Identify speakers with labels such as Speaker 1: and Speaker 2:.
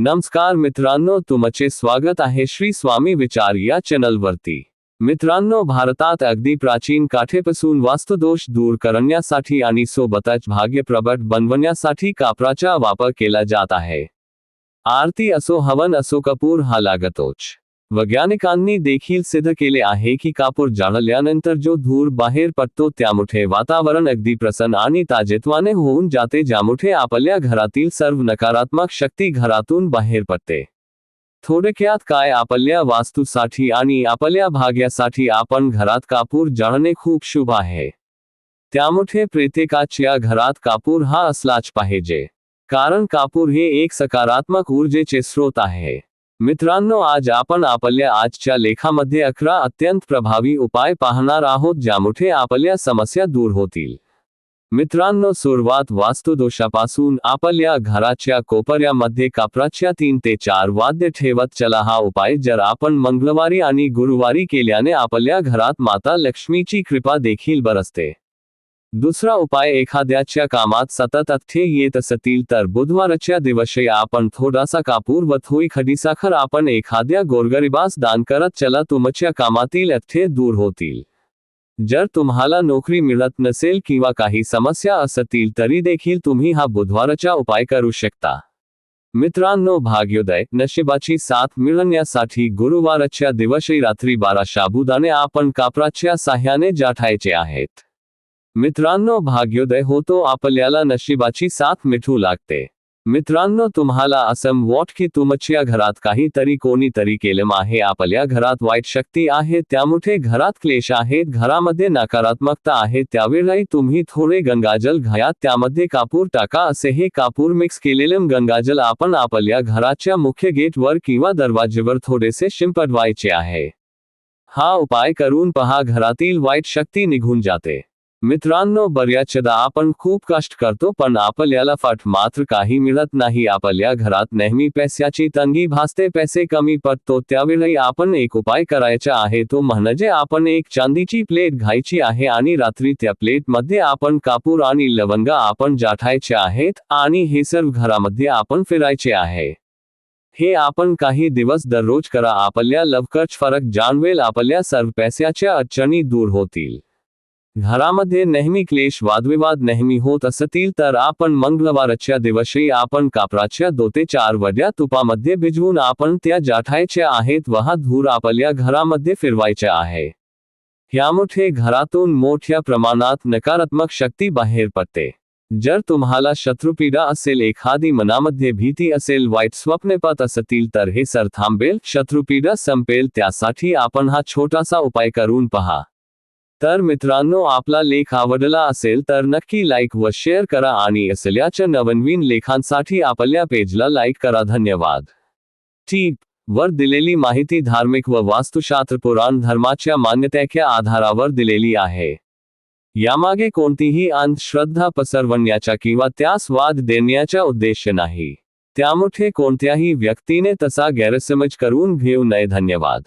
Speaker 1: नमस्कार मित्रांनो, तुमचे स्वागत आहे श्री स्वामी विचार या चॅनलवरती मित्रांनो, भारतात अगदी प्राचीन काठेपासून वास्तुदोष दूर करण्यासाठी आणि सोबतच भाग्य प्रबट बनवण्यासाठी कापराचा वापर केला जात आहे. आरती असो, हवन असो, कपूर हा लागतोच. वैज्ञानिकांनी देखील सिद्ध केले आहे की कापूर जाळल्यानंतर जो धूर बाहेर पडतो त्यामुळे वातावरण अगदी प्रसन्न आणि ताजेत्वाने होऊन जाते ज्यामुळे आपल्या घरातील सर्व नकारात्मक शक्ती घरातून बाहेर पडते. थोडक्यात काय आपल्या वास्तूसाठी आणि आपल्या भाग्यासाठी आपण घरात कापूर जाळणे खूप शुभ आहे. त्यामुळे प्रत्येकाच्या घरात कापूर हा असलाच पाहिजे. कारण कापूर हे एक सकारात्मक ऊर्जेचे स्रोत आहे. मित्रांनो आज आपण आपल्या आजच्या लेखामध्ये अकरा अत्यंत प्रभावी उपाय पाहणार आहोत ज्यामुळे आपल्या समस्या दूर होतील. मित्रांनो सुरुवात वास्तुदोषापासून आपल्या घराच्या कोपऱ्यामध्ये कापराच्या तीन ते चार वाद्य ठेवत चला हा उपाय जर आपण मंगळवारी आणि गुरुवारी केल्याने आपल्या घरात माता लक्ष्मीची कृपा देखील बरसते. दुसरा उपाय एखाद्याच्या कामात सतत अथ्ये येत असतील तर बुधवारच्या दिवशी आपण थोडासा कापूर व थोई खडीसाखर आपण एखाद्या गोरगरिबास दान करत चला तुमच्या कामातील अथ्ये दूर होतील. जर तुम्हाला नोकरी मिळत नसेल किंवा काही समस्या असतील तरी देखील तुम्ही हा बुधवारचा उपाय करू शकता. मित्रांनो भाग्योदय नशिबाची साथ मिळवण्यासाठी गुरुवारच्या दिवशी रात्री बारा शाबुदाने आपण कापराच्या साह्याने जाठायचे आहेत. मित्रांनो भाग्योदय होतो आपल्याला नशिबाची साथ मिठू लागते. मित्रांनो तुम्हाला असं वाट की तुमच्या घरात काहीतरी कोणीतरी केलं आहे. आपल्या घरात वाईट शक्ती आहे त्यामुळे घरात क्लेश आहेत घरामध्ये नकारात्मकता आहे. त्यावेळी तुम्ही थोडे गंगाजल घ्या त्यामध्ये कापूर टाका असे हे कापूर मिक्स केलेलं गंगाजल आपण आपल्या घराच्या मुख्य गेटवर किंवा दरवाजेवर थोडेसे शिंपडवायचे आहे. हा उपाय करून पहा घरातील वाईट शक्ती निघून जाते. मित्रांनो बऱ्याचदा आपण खूप कष्ट करतो पण आपल्याला फट मात्र काही मिळत नाही. आपल्या घरात नेहमी पैशाची तंगी भासते पैसे कमी पडतो. त्यावेळी आपण एक उपाय करायचा आहे तो म्हणजे आपण एक चांदीची प्लेट घ्यायची आहे आणि रात्री त्या प्लेटमध्ये आपण कापूर आणि लवंगा आपण जाठायचे आहेत आणि हे सर्व घरामध्ये आपण फिरायचे आहे. हे आपण काही दिवस दररोज करा. आपल्या लवकच फरक जाणवेल. आपल्या सर्व पैशाच्या अडचणी दूर होतील. घरामध्ये नेहमी क्लेश वादविवाद नेहमी होत असतील तर आपण मंगळवारच्या दिवशी आपण कापराच्या दोते चार वड्या तुपामध्ये भिजवून आपण त्या जाठायच्या आहेत वहा धूर आपल्या घरामध्ये फिरवायच्या आहे. ह्यामुळे घरातून मोठ्या प्रमाणात नकारात्मक शक्ती बाहेर पडते. जर तुम्हाला शत्रुपीडा असेल एखादी मनामध्ये भीती असेल वाईट स्वप्नेपत असतील तर हे सर थांबेल शत्रुपीडा संपेल त्यासाठी आपण हा छोटासा उपाय करून पहा. तर मित्रांनो आपला लेख आवडला असेल तर नक्की लाईक व शेअर करा आणि असल्याच्या नवनवीन लेखांसाठी आपल्या पेजला लाईक करा. धन्यवाद. टीप वर दिलेली माहिती धार्मिक व वास्तुशास्त्र पुराण धर्माच्या मान्यतेच्या आधारावर दिलेली आहे. यामागे कोणतीही अंधश्रद्धा पसरवण्याचा किंवा त्यास वाद देण्याचा उद्देश नाही. त्यामुळे कोणत्याही व्यक्तीने तसा गैरसमज करून घेऊ नये. धन्यवाद.